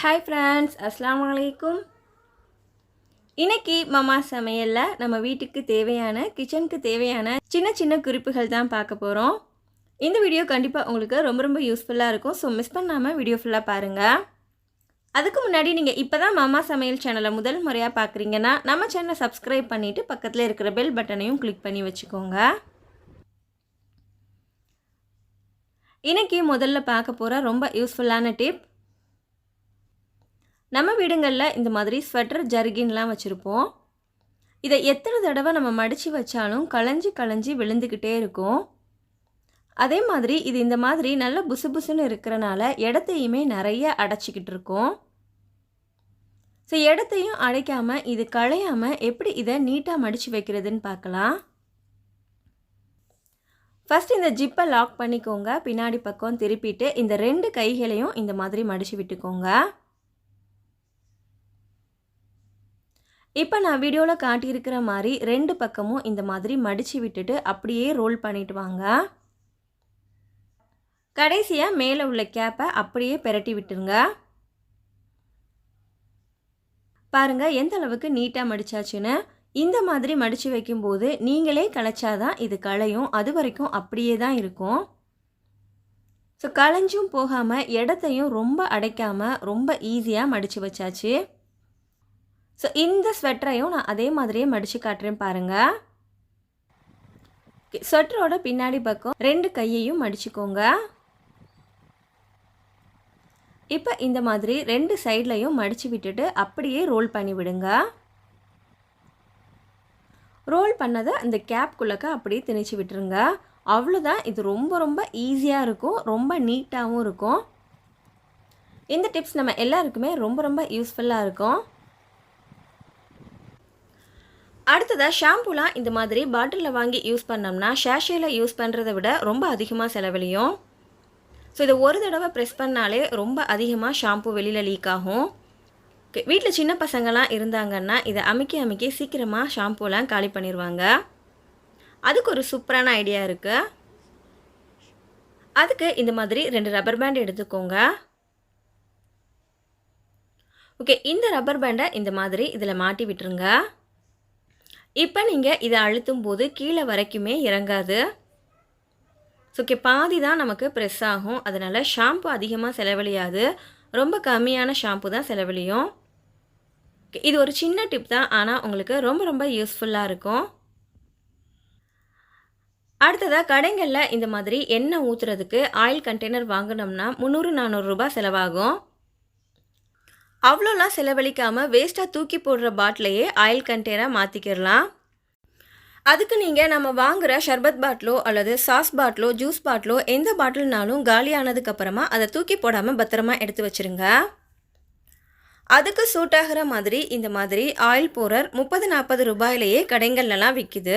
Hi friends அஸ்லாம் வலைக்கும் இன்னைக்கு மாமா சமையலில் நம்ம வீட்டுக்கு தேவையான கிச்சனுக்கு தேவையான சின்ன சின்ன குறிப்புகள் தான் பார்க்க போகிறோம் இந்த வீடியோ கண்டிப்பாக உங்களுக்கு ரொம்ப ரொம்ப யூஸ்ஃபுல்லாக இருக்கும். ஸோ மிஸ் பண்ணாமல் வீடியோ ஃபுல்லாக பாருங்கள் அதுக்கு முன்னாடி நீங்கள் இப்போ தான் மாமா சமையல் சேனலை முதல் முறையாக பார்க்குறீங்கன்னா நம்ம சேனலை சப்ஸ்கிரைப் பண்ணிவிட்டு பக்கத்தில் இருக்கிற பெல் பட்டனையும் கிளிக் பண்ணி வச்சுக்கோங்க. இன்றைக்கி முதல்ல பார்க்க போகிற ரொம்ப யூஸ்ஃபுல்லான டிப் நம்ம வீடுங்களில் இந்த மாதிரி ஸ்வெட்டர் ஜர்கின்லாம் வச்சுருப்போம். இதை எத்தனை தடவை நம்ம மடித்து வச்சாலும் களைஞ்சி களைஞ்சி விழுந்துக்கிட்டே இருக்கும். அதே மாதிரி இது இந்த மாதிரி நல்ல புசு புசுன்னு இருக்கிறனால இடத்தையுமே நிறைய அடைச்சிக்கிட்டு இருக்கும். ஸோ இடத்தையும் அடைக்காமல் இது களையாமல் எப்படி இதை நீட்டாக மடித்து வைக்கிறதுன்னு பார்க்கலாம். ஃபஸ்ட் இந்த ஜிப்பை லாக் பண்ணிக்கோங்க. பின்னாடி பக்கம் திருப்பிட்டு இந்த ரெண்டு கைகளையும் இந்த மாதிரி மடித்து விட்டுக்கோங்க. இப்போ நான் வீடியோவில் காட்டியிருக்கிற மாதிரி ரெண்டு பக்கமும் இந்த மாதிரி மடித்து விட்டுட்டு அப்படியே ரோல் பண்ணிட்டு வாங்க. கடைசியாக மேலே உள்ள கேப்பை அப்படியே பெரட்டி விட்டுருங்க. பாருங்கள் எந்த அளவுக்கு நீட்டாக மடிச்சாச்சுன்னு. இந்த மாதிரி மடித்து வைக்கும்போது நீங்களே களைச்சாதான் இது களையும். அது வரைக்கும் அப்படியே தான் இருக்கும். ஸோ களைஞ்சும் போகாமல் இடத்தையும் ரொம்ப அடைக்காமல் ரொம்ப ஈஸியாக மடித்து வச்சாச்சு. ஸோ இந்த ஸ்வெட்டரையும் நான் அதே மாதிரியே மடித்து காட்டுறேன் பாருங்கள் ஸ்வெட்டரோட பின்னாடி பக்கம் ரெண்டு கையையும் மடிச்சுக்கோங்க. இப்போ இந்த மாதிரி ரெண்டு சைட்லையும் மடித்து விட்டுட்டு அப்படியே ரோல் பண்ணி விடுங்க. ரோல் பண்ணதை அந்த கேப்குள்ளக்க அப்படியே திணிச்சு விட்டுருங்க. அவ்வளோதான் இது ரொம்ப ரொம்ப ஈஸியாக இருக்கும். ரொம்ப நீட்டாகவும் இருக்கும். இந்த டிப்ஸ் நம்ம எல்லாருக்குமே ரொம்ப ரொம்ப யூஸ்ஃபுல்லாக இருக்கும். அடுத்ததாக ஷாம்புலாம் இந்த மாதிரி பாட்டிலில் வாங்கி யூஸ் பண்ணோம்னா ஷேஷேல யூஸ் பண்ணுறதை விட ரொம்ப அதிகமாக செலவழியும் ஸோ இதை ஒரு தடவை ப்ரெஸ் பண்ணாலே ரொம்ப அதிகமாக ஷாம்பு வெளியில் லீக் ஆகும். வீட்டில் சின்ன பசங்கள்லாம் இருந்தாங்கன்னா இதை அமைக்கி அமைக்கி சீக்கிரமாக ஷாம்பூலாம் காலி பண்ணிடுவாங்க அதுக்கு ஒரு சூப்பரான ஐடியா இருக்குது அதுக்கு இந்த மாதிரி ரெண்டு ரப்பர் பேண்ட் எடுத்துக்கோங்க. ஓகே இந்த ரப்பர் பேண்டை இந்த மாதிரி இதில் மாட்டி விட்டுருங்க. இப்போ நீங்கள் இதை அழுத்தும் போது கீழே வரைக்குமே இறங்காது. ஸோ ஓகே பாதி தான் நமக்கு ப்ரெஸ் ஆகும். அதனால் ஷாம்பு அதிகமாக செலவழியாது. ரொம்ப கம்மியான ஷாம்பு தான் செலவழியும். இது ஒரு சின்ன டிப் தான். ஆனால் உங்களுக்கு ரொம்ப ரொம்ப யூஸ்ஃபுல்லாக இருக்கும். அடுத்ததாக கடைகளில் இந்த மாதிரி எண்ணெய் ஊற்றுறதுக்கு ஆயில் கண்டெய்னர் வாங்கினோம்னா முந்நூறு நானூறுரூபா செலவாகும். அவ்வளோலாம் செலவழிக்காமல் வேஸ்ட்டாக தூக்கி போடுற பாட்டிலையே ஆயில் கண்டெய்னராக மாற்றிக்கிடலாம் அதுக்கு நீங்கள் நம்ம வாங்குகிற ஷர்பத் பாட்டிலோ அல்லது சாஸ் பாட்டிலோ ஜூஸ் பாட்டிலோ எந்த பாட்டில்னாலும் காலியானதுக்கப்புறமா அதை தூக்கி போடாமல் பத்திரமா எடுத்து வச்சுருங்க. அதுக்கு சூட் ஆகிற மாதிரி இந்த மாதிரி ஆயில் போரர் முப்பது நாற்பது ரூபாயிலேயே கடைகள்லாம் விற்கிது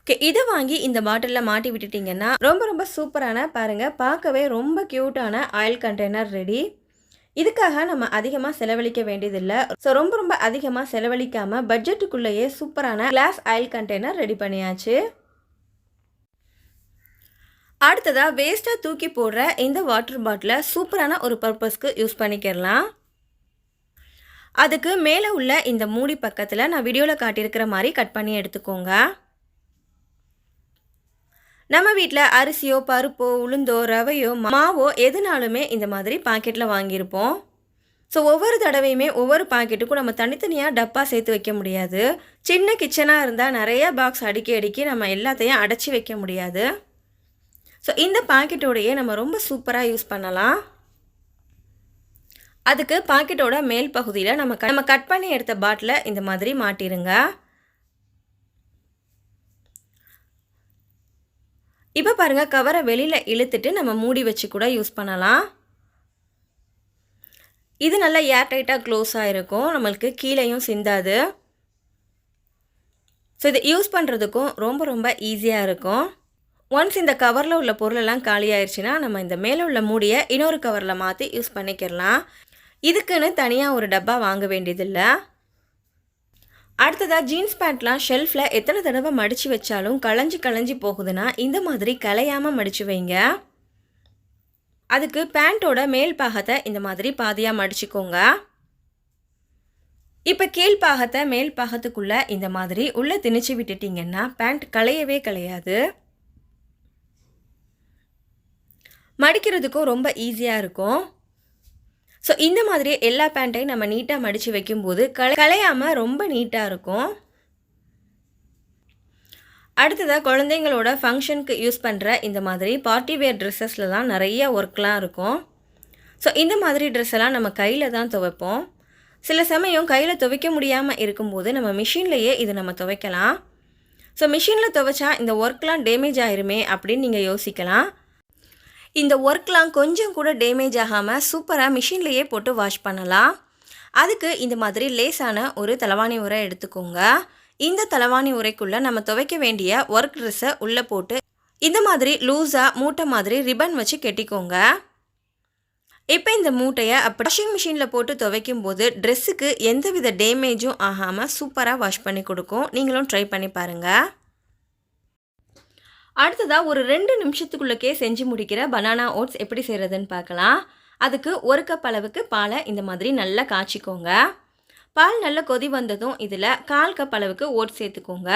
ஓகே இதை வாங்கி இந்த பாட்டிலில் மாட்டி விட்டுட்டிங்கன்னா ரொம்ப ரொம்ப சூப்பரான பாருங்கள் பார்க்கவே ரொம்ப க்யூட்டான ஆயில் கண்டெய்னர் ரெடி இதுக்காக நம்ம அதிகமாக செலவழிக்க வேண்டியதில்லை. ஸோ ரொம்ப ரொம்ப அதிகமாக செலவழிக்காமல் பட்ஜெட்டுக்குள்ளேயே சூப்பரான கிளாஸ் ஆயில் கண்டெய்னர் ரெடி பண்ணியாச்சு. அடுத்ததாக வேஸ்ட்டாக தூக்கி போடுற இந்த வாட்டர் பாட்டிலை சூப்பரான ஒரு பர்பஸ்க்கு யூஸ் பண்ணிக்கிறலாம் அதுக்கு மேலே உள்ள இந்த மூடி பக்கத்தில் நான் வீடியோவில் காட்டியிருக்கிற மாதிரி கட் பண்ணி எடுத்துக்கோங்க. நம்ம வீட்டில் அரிசியோ பருப்போ உளுந்தோ ரவையோ மாவோ எதுனாலுமே இந்த மாதிரி பாக்கெட்டில் வாங்கியிருப்போம். ஸோ ஒவ்வொரு தடவையுமே ஒவ்வொரு பாக்கெட்டுக்கும் நம்ம தனித்தனியாக டப்பா சேர்த்து வைக்க முடியாது. சின்ன கிச்சனாக இருந்தால் நிறைய பாக்ஸ் அடுக்கி அடுக்கி நம்ம எல்லாத்தையும் அடைச்சி வைக்க முடியாது. ஸோ இந்த பாக்கெட்டோடையே நம்ம ரொம்ப சூப்பராக யூஸ் பண்ணலாம். அதுக்கு பாக்கெட்டோட மேல் பகுதியில் நம்ம நம்ம கட் பண்ணி எடுத்த பாட்டில் இந்த மாதிரி மாட்டிடுங்க இப்போ பாருங்கள் கவரை வெளியில் இழுத்துட்டு நம்ம மூடி வச்சு கூட யூஸ் பண்ணலாம். இது நல்லா ஏர் டைட்டாக க்ளோஸ் ஆகிருக்கும் நம்மளுக்கு கீழேயும் சிந்தாது. ஸோ இதை யூஸ் பண்ணுறதுக்கும் ரொம்ப ரொம்ப ஈஸியாக இருக்கும். ஒன்ஸ் இந்த கவரில் உள்ள பொருளெல்லாம் காலி ஆயிடுச்சுன்னா நம்ம இந்த மேலே உள்ள மூடியை இன்னொரு கவரில் மாற்றி யூஸ் பண்ணிக்கிறலாம் இதுக்குன்னு தனியாக ஒரு டப்பா வாங்க வேண்டியதில்லை. அடுத்ததாக ஜீன்ஸ் பேண்ட்லாம் ஷெல்ஃபில் எத்தனை தடவை மடித்து வச்சாலும் களைஞ்சி களைஞ்சி போகுதுன்னா இந்த மாதிரி கலையாமல் மடித்து வைங்க. அதுக்கு பேண்ட்டோட மேல் பாகத்தை இந்த மாதிரி பாதியாக மடிச்சுக்கோங்க. இப்போ கீழ் பாகத்தை மேல் பாகத்துக்குள்ளே இந்த மாதிரி உள்ளே திணிச்சு விட்டுட்டிங்கன்னா பேண்ட் களையவே கலையாது மடிக்கிறதுக்கும் ரொம்ப ஈஸியாக இருக்கும். ஸோ இந்த மாதிரி எல்லா பேண்ட்டையும் நம்ம நீட்டாக மடித்து வைக்கும்போது கலை கலையாமல் ரொம்ப நீட்டாக இருக்கும். அடுத்ததாக குழந்தைங்களோட ஃபங்க்ஷனுக்கு யூஸ் பண்ணுற இந்த மாதிரி பார்ட்டி வேர் ட்ரெஸ்ஸஸில் தான் நிறைய ஒர்க்லாம் இருக்கும். ஸோ இந்த மாதிரி ட்ரெஸ் எல்லாம் நம்ம கையில் தான் துவைப்போம். சில சமயம் கையில் துவைக்க முடியாமல் இருக்கும்போது நம்ம மிஷின்லேயே இது நம்ம துவைக்கலாம். ஸோ மிஷினில் துவைச்சா இந்த ஒர்க்லாம் டேமேஜ் ஆயிருமே அப்படின்னு நீங்கள் யோசிக்கலாம். இந்த ஒர்க்லாம் கொஞ்சம் கூட டேமேஜ் ஆகாமல் சூப்பராக மிஷின்லேயே போட்டு வாஷ் பண்ணலாம். அதுக்கு இந்த மாதிரி லேசான ஒரு தலைவாணி உரை எடுத்துக்கோங்க. இந்த தலைவாணி உரைக்குள்ளே நம்ம துவைக்க வேண்டிய ஒர்க் ட்ரெஸ்ஸை உள்ளே போட்டு இந்த மாதிரி லூஸாக மூட்டை மாதிரி ரிப்பன் வச்சு கெட்டிக்கோங்க. இப்போ இந்த மூட்டையை அப்போ வாஷிங் மிஷினில் போட்டு துவைக்கும் போது ட்ரெஸ்ஸுக்கு எந்தவித டேமேஜும் ஆகாமல் சூப்பராக வாஷ் பண்ணி கொடுக்கும். நீங்களும் ட்ரை பண்ணி பாருங்கள் அடுத்ததாக ஒரு ரெண்டு நிமிஷத்துக்குள்ளக்கே செஞ்சு முடிக்கிற பனானா ஓட்ஸ் எப்படி செய்கிறதுன்னு பார்க்கலாம். அதுக்கு ஒரு கப் அளவுக்கு பாலை இந்த மாதிரி நல்லா காய்ச்சிக்கோங்க. பால் நல்லா கொதி வந்ததும் இதில் கால் கப் அளவுக்கு ஓட்ஸ் சேர்த்துக்கோங்க.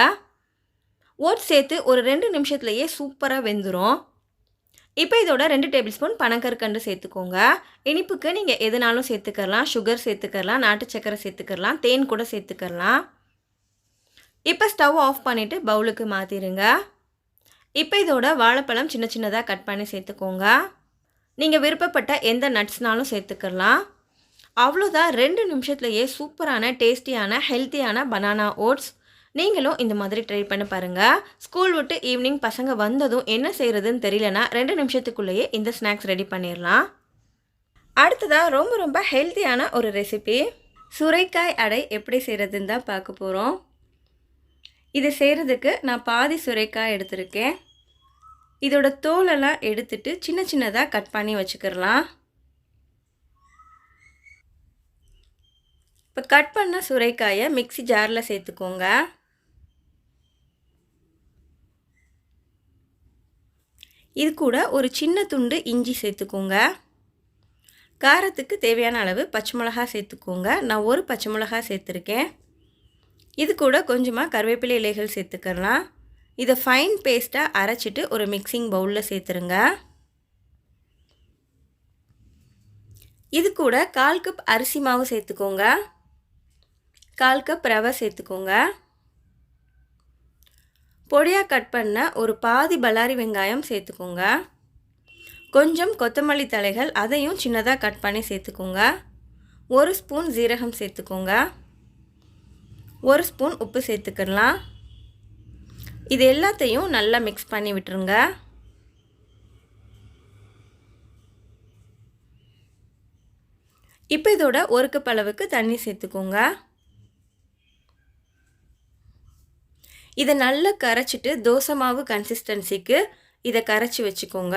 ஓட்ஸ் சேர்த்து ஒரு ரெண்டு நிமிஷத்துலையே சூப்பராக வெந்துடும் இப்போ இதோட ரெண்டு டேபிள் ஸ்பூன் பனங்கற்கண்டு சேர்த்துக்கோங்க. இனிப்புக்கு நீங்கள் எதுனாலும் சேர்த்துக்கலாம். சுகர் சேர்த்துக்கலாம். நாட்டு சக்கரை சேர்த்துக்கலாம். தேன் கூட சேர்த்துக்கலாம். இப்போ ஸ்டவ் ஆஃப் பண்ணிவிட்டு பவுலுக்கு மாற்றிடுங்க இப்போ இதோட வாழைப்பழம் சின்ன சின்னதாக கட் பண்ணி சேர்த்துக்கோங்க. நீங்கள் விருப்பப்பட்ட எந்த நட்ஸ்னாலும் சேர்த்துக்கலாம். அவ்வளோதான் ரெண்டு நிமிஷத்துலையே சூப்பரான டேஸ்டியான ஹெல்த்தியான பனானா ஓட்ஸ் நீங்களும் இந்த மாதிரி ட்ரை பண்ணி பாருங்கள் ஸ்கூல் விட்டு ஈவினிங் பசங்க வந்ததும் என்ன செய்கிறதுன்னு தெரியலனா ரெண்டு நிமிஷத்துக்குள்ளேயே இந்த ஸ்நாக்ஸ் ரெடி பண்ணிடலாம் அடுத்ததாக ரொம்ப ரொம்ப ஹெல்த்தியான ஒரு ரெசிபி சுரைக்காய் அடை எப்படி செய்கிறதுன்னு தான் பார்க்க போகிறோம் இது செய்கிறதுக்கு நான் பாதி சுரைக்காய் எடுத்திருக்கேன். இதோட தோலெல்லாம் எடுத்துட்டு சின்ன சின்னதாக கட் பண்ணி வச்சுக்கிறலாம் இப்போ கட் பண்ண சுரைக்காயை மிக்ஸி ஜாரில் சேர்த்துக்கோங்க. இது கூட ஒரு சின்ன துண்டு இஞ்சி சேர்த்துக்கோங்க. காரத்துக்கு தேவையான அளவு பச்சை மிளகா சேர்த்துக்கோங்க. நான் ஒரு பச்சை மிளகா சேர்த்துருக்கேன். இது கூட கொஞ்சமாக கருவேப்பிலை இலைகள் சேர்த்துக்கலாம். இதை ஃபைன் பேஸ்ட்டாக அரைச்சிட்டு ஒரு மிக்சிங் பவுலில் சேர்த்துருங்க. இது கூட கால் கப் அரிசி மாவு சேர்த்துக்கோங்க. கால் கப் ரவை சேர்த்துக்கோங்க. பொடியாக கட் பண்ண ஒரு பாதி பல்லாரி வெங்காயம் சேர்த்துக்கோங்க. கொஞ்சம் கொத்தமல்லி தலைகள் அதையும் சின்னதாக கட் பண்ணி சேர்த்துக்கோங்க. ஒரு ஸ்பூன் ஜீரகம் சேர்த்துக்கோங்க. ஒரு ஸ்பூன் உப்பு சேர்த்துக்கலாம். இது எல்லாத்தையும் நல்லா மிக்ஸ் பண்ணி விட்டுருங்க. இப்போ இதோட ஒரு கப் அளவுக்கு தண்ணி சேர்த்துக்கோங்க. இதை நல்லா கரைச்சிட்டு தோசை மாவு கன்சிஸ்டன்சிக்கு இதை கரைச்சி வச்சுக்கோங்க.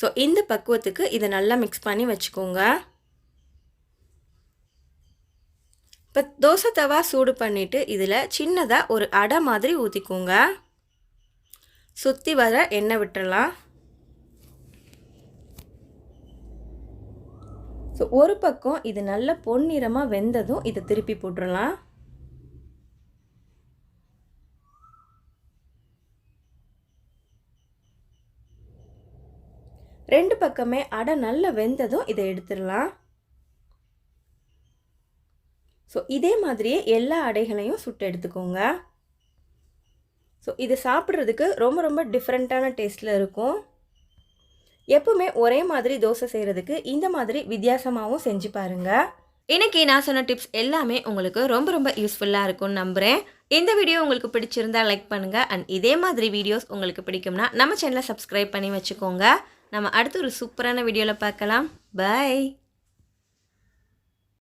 ஸோ இந்த பக்குவத்துக்கு இதை நல்லா மிக்ஸ் பண்ணி வச்சுக்கோங்க. இப்போ தோசை தவா சூடு பண்ணிவிட்டு இதில் சின்னதாக ஒரு அடை மாதிரி ஊற்றிக்கோங்க சுற்றி வர எண்ணெய் விட்டுறலாம். ஸோ ஒரு பக்கம் இது நல்ல பொன்னிறமாக வெந்ததும் இதை திருப்பி போட்டுடலாம் ரெண்டு பக்கமே அடை நல்லா வெந்ததும் இதை எடுத்துடலாம் ஸோ இதே மாதிரியே எல்லா அடைகளையும் சுட்டு எடுத்துக்கோங்க. ஸோ இது சாப்பிட்றதுக்கு ரொம்ப ரொம்ப டிஃப்ரெண்ட்டான டேஸ்ட்டில் இருக்கும். எப்பவுமே ஒரே மாதிரி தோசை செய்கிறதுக்கு இந்த மாதிரி வித்தியாசமாகவும் செஞ்சு பாருங்கள் இன்றைக்கி நான் சொன்ன டிப்ஸ் எல்லாமே உங்களுக்கு ரொம்ப ரொம்ப யூஸ்ஃபுல்லாக இருக்கும்னு நம்புகிறேன் இந்த வீடியோ உங்களுக்கு பிடிச்சிருந்தா லைக் பண்ணுங்கள் அண்ட் இதே மாதிரி வீடியோஸ் உங்களுக்கு பிடிக்கும்னா நம்ம சேனலை சப்ஸ்கிரைப் பண்ணி வச்சுக்கோங்க. நம்ம அடுத்து ஒரு சூப்பரான வீடியோவில் பார்க்கலாம். பாய்